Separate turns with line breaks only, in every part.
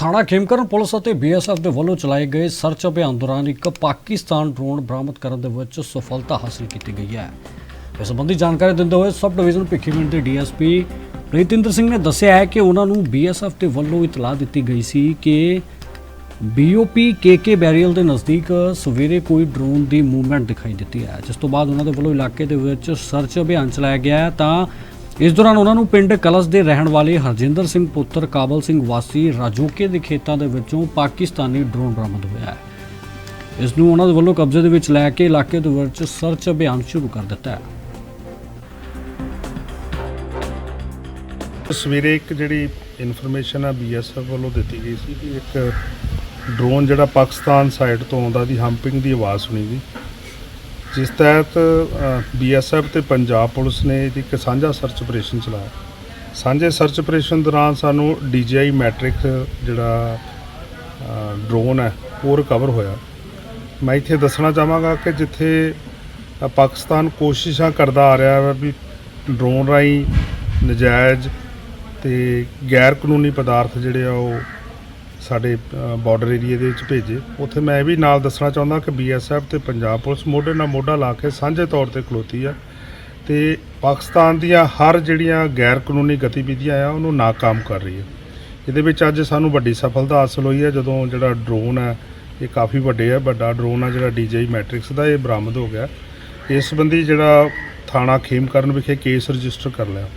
ਥਾਣਾ ਖੇਮਕਰਨ ਪੁਲਿਸ ਅਤੇ ਬੀਐਸਐਫ ਦੇ ਵੱਲੋਂ ਚਲਾਏ ਗਏ ਸਰਚ ਅਭਿਆਨ ਦੌਰਾਨ ਇੱਕ ਪਾਕਿਸਤਾਨ ਡਰੋਨ ਬਰਾਮਦ ਕਰਨ ਦੇ ਵਿੱਚ ਸਫਲਤਾ ਹਾਸਲ ਕੀਤੀ ਗਈ ਹੈ। ਇਸ ਸੰਬੰਧੀ ਜਾਣਕਾਰੀ ਦਿੰਦੇ ਹੋਏ ਸਬ ਡਿਵੀਜ਼ਨ ਭਿੱਖੀਵਿੰਡ ਦੇ ਡੀਐਸਪੀ ਪ੍ਰੀਤਿੰਦਰ ਸਿੰਘ ਨੇ ਦੱਸਿਆ ਹੈ ਕਿ ਉਹਨਾਂ ਨੂੰ ਬੀਐਸਐਫ ਦੇ ਵੱਲੋਂ ਇਤਲਾਹ ਦਿੱਤੀ ਗਈ ਸੀ ਕਿ ਬੀਓਪੀ ਕੇਕੇ ਬੈਰੀਅਲ ਦੇ ਨਜ਼ਦੀਕ ਸਵੇਰੇ ਕੋਈ ਡਰੋਨ ਦੀ ਮੂਵਮੈਂਟ ਦਿਖਾਈ ਦਿੱਤੀ ਹੈ। ਜਿਸ ਤੋਂ ਬਾਅਦ ਉਹਨਾਂ ਦੇ ਵੱਲੋਂ ਇਲਾਕੇ ਦੇ ਵਿੱਚ ਸਰਚ ਅਭਿਆਨ ਚਲਾਇਆ ਗਿਆ ਤਾਂ ਇਸ ਦੌਰਾਨ ਉਹਨਾਂ ਨੂੰ ਪਿੰਡ ਕਲਸ ਦੇ ਰਹਿਣ ਵਾਲੇ ਹਰਜਿੰਦਰ ਸਿੰਘ ਪੁੱਤਰ ਕਾਬਲ ਸਿੰਘ ਵਾਸੀ ਰਾਜੋਕੇ ਦੇ ਖੇਤਾਂ ਦੇ ਵਿੱਚੋਂ ਪਾਕਿਸਤਾਨੀ ਡਰੋਨ ਬਰਾਮਦ ਹੋਇਆ ਹੈ। ਇਸ ਨੂੰ ਉਹਨਾਂ ਦੇ ਵੱਲੋਂ ਕਬਜ਼ੇ ਦੇ ਵਿੱਚ ਲੈ ਕੇ ਇਲਾਕੇ ਦੇ ਵਿੱਚ ਸਰਚ ਅਭਿਆਨ ਸ਼ੁਰੂ ਕਰ ਦਿੱਤਾ ਹੈ।
ਸਵੇਰੇ ਇੱਕ ਜਿਹੜੀ ਇਨਫੋਰਮੇਸ਼ਨ ਆ ਬੀਐਸਐਫ ਵੱਲੋਂ ਦਿੱਤੀ ਗਈ ਸੀ ਕਿ ਇੱਕ ਡਰੋਨ ਜਿਹੜਾ ਪਾਕਿਸਤਾਨ ਸਾਈਡ ਤੋਂ ਆਉਂਦਾ ਦੀ ਹੰਪਿੰਗ ਦੀ ਆਵਾਜ਼ ਸੁਣੀ ਗਈ ਜਿਸ ਤਹਿਤ ਬੀਐਸਐਫ ਤੇ ਪੰਜਾਬ ਪੁਲਿਸ ਨੇ ਇਹਦੀ ਇੱਕ ਸਾਂਝਾ ਸਰਚ ਆਪਰੇਸ਼ਨ ਚਲਾਇਆ। ਸਾਂਝੇ ਸਰਚ ਆਪਰੇਸ਼ਨ ਦੌਰਾਨ ਸਾਨੂੰ ਡੀਜੀਆਈ ਮੈਟ੍ਰਿਕ ਜਿਹੜਾ ਡਰੋਨ ਹੈ, ਉਹ ਰਿਕਵਰ ਹੋਇਆ। ਮੈਂ ਇੱਥੇ ਦੱਸਣਾ ਚਾਹਾਂਗਾ ਕਿ ਜਿੱਥੇ ਪਾਕਿਸਤਾਨ ਕੋਸ਼ਿਸ਼ਾਂ ਕਰਦਾ ਆ ਰਿਹਾ ਹੈ ਵੀ ਡਰੋਨ ਰਾਹੀਂ ਨਜਾਇਜ਼ ਤੇ ਗੈਰ ਕਾਨੂੰਨੀ ਪਦਾਰਥ ਜਿਹੜੇ ਆ ਉਹ ਸਾਡੇ ਬਾਰਡਰ ਏਰੀਆ ਦੇ ਵਿੱਚ ਭੇਜੇ। ਉੱਥੇ ਮੈਂ ਇਹ ਵੀ ਨਾਲ ਦੱਸਣਾ ਚਾਹੁੰਦਾ ਕਿ ਬੀਐਸਐਫ ਤੇ ਪੰਜਾਬ ਪੁਲਿਸ ਮੋਢੇ ਨਾਲ ਮੋਢਾ ਲਾ ਕੇ ਸਾਂਝੇ ਤੌਰ ਤੇ ਖਲੋਤੀ ਆ। ਤੇ ਪਾਕਿਸਤਾਨ ਦੀਆਂ ਹਰ ਜਿਹੜੀਆਂ ਗੈਰ ਕਾਨੂੰਨੀ ਗਤੀਵਿਧੀਆਂ ਆ, ਉਹਨੂੰ ਨਾਕਾਮ ਕਰ ਰਹੀ ਹੈ ਇਹਦੇ ਵਿੱਚ ਅੱਜ ਸਾਨੂੰ ਵੱਡੀ ਸਫਲਤਾ ਹਾਸਲ ਹੋਈ ਹੈ ਜਦੋਂ ਜਿਹੜਾ ਡਰੋਨ ਹੈ ਇਹ ਕਾਫੀ ਵੱਡੇ ਆ ਵੱਡਾ ਡਰੋਨ ਆ ਜਿਹੜਾ ਡੀਜੀਆਈ ਮੈਟ੍ਰਿਕਸ ਦਾ, ਇਹ ਬਰਾਮਦ ਹੋ ਗਿਆ। ਇਸ ਸੰਬੰਧੀ ਜਿਹੜਾ ਥਾਣਾ ਖੇਮਕਰਨ ਵਿਖੇ ਕੇਸ ਰਜਿਸਟਰ ਕਰ ਲਿਆ।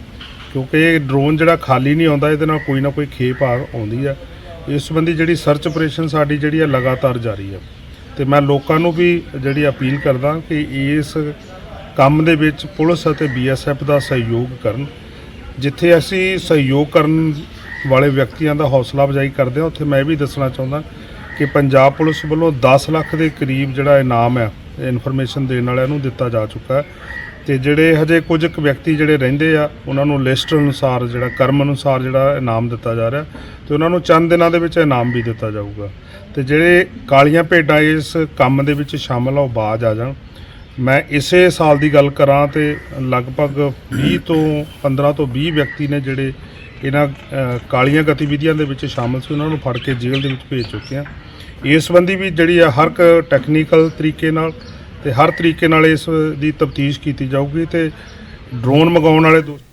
ਕਿਉਂਕਿ ਇਹ ਡਰੋਨ ਜਿਹੜਾ ਖਾਲੀ ਨਹੀਂ ਆਉਂਦਾ, ਇਹਦੇ ਨਾਲ ਕੋਈ ਨਾ ਕੋਈ ਖੇਪ ਆਉਂਦੀ ਆ। ਇਸ ਸੰਬੰਧੀ ਜਿਹੜੀ ਸਰਚ ਆਪਰੇਸ਼ਨ ਸਾਡੀ ਜਿਹੜੀ ਆ ਲਗਾਤਾਰ ਜਾਰੀ ਹੈ। ਤੇ ਮੈਂ ਲੋਕਾਂ ਨੂੰ ਵੀ ਜਿਹੜੀ ਅਪੀਲ ਕਰਦਾ ਕਿ ਇਸ ਕੰਮ ਦੇ ਵਿੱਚ ਪੁਲਿਸ ਅਤੇ ਬੀਐਸਐਫ ਦਾ ਸਹਿਯੋਗ ਕਰਨ। ਜਿੱਥੇ ਅਸੀਂ ਸਹਿਯੋਗ ਕਰਨ ਵਾਲੇ ਵਿਅਕਤੀਆਂ ਦਾ ਹੌਸਲਾ ਅਫਜ਼ਾਈ ਕਰਦੇ ਹਾਂ, ਉੱਥੇ ਮੈਂ ਇਹ ਵੀ ਦੱਸਣਾ ਚਾਹੁੰਦਾ ਕਿ ਪੰਜਾਬ ਪੁਲਿਸ ਵੱਲੋਂ 10 ਲੱਖ ਦੇ ਕਰੀਬ ਜਿਹੜਾ ਇਨਾਮ ਹੈ ਇਨਫੋਰਮੇਸ਼ਨ ਦੇਣ ਵਾਲਿਆਂ ਨੂੰ ਦਿੱਤਾ ਜਾ ਚੁੱਕਾ ਹੈ। ਤੇ ਜਿਹੜੇ ਹਜੇ ਕੁਝ ਕੁ ਵਿਅਕਤੀ ਜਿਹੜੇ ਰਹਿੰਦੇ ਆ, ਉਹਨਾਂ ਨੂੰ ਲਿਸਟ ਅਨੁਸਾਰ ਜਿਹੜਾ, ਕਰਮ ਅਨੁਸਾਰ ਜਿਹੜਾ ਇਨਾਮ ਦਿੱਤਾ ਜਾ ਰਿਹਾ ਤੇ ਉਹਨਾਂ ਨੂੰ ਚੰਦ ਦਿਨਾਂ ਦੇ ਵਿੱਚ ਇਨਾਮ ਵੀ ਦਿੱਤਾ ਜਾਊਗਾ। ਤੇ ਜਿਹੜੇ ਕਾਲੀਆਂ ਭੇਡਾਂ ਇਸ ਕੰਮ ਦੇ ਵਿੱਚ ਸ਼ਾਮਲ ਆ, ਉਹ ਬਾਜ ਆ ਜਾਣ। ਮੈਂ ਇਸੇ ਸਾਲ ਦੀ ਗੱਲ ਕਰਾਂ ਤੇ ਲਗਭਗ 20 ਤੋਂ 15 ਤੋਂ 20 ਵਿਅਕਤੀ ਨੇ ਜਿਹੜੇ ਇਹਨਾਂ ਕਾਲੀਆਂ ਗਤੀਵਿਧੀਆਂ ਦੇ ਵਿੱਚ ਸ਼ਾਮਲ ਸੀ, ਉਹਨਾਂ ਨੂੰ ਫੜ ਕੇ ਜੇਲ੍ਹ ਦੇ ਵਿੱਚ ਭੇਜ ਚੁੱਕੇ ਆ। ਇਸ ਸੰਬੰਧੀ ਵੀ ਜਿਹੜੀ ਆ, ਹਰ ਇੱਕ ਟੈਕਨੀਕਲ ਤਰੀਕੇ ਨਾਲ ਤੇ ਹਰ ਤਰੀਕੇ ਨਾਲ ਇਸ ਦੀ ਤਫਤੀਸ਼ ਕੀਤੀ ਜਾਊਗੀ ਤੇ ਡਰੋਨ ਮੰਗਾਉਣ ਵਾਲੇ ਦੋਸਤ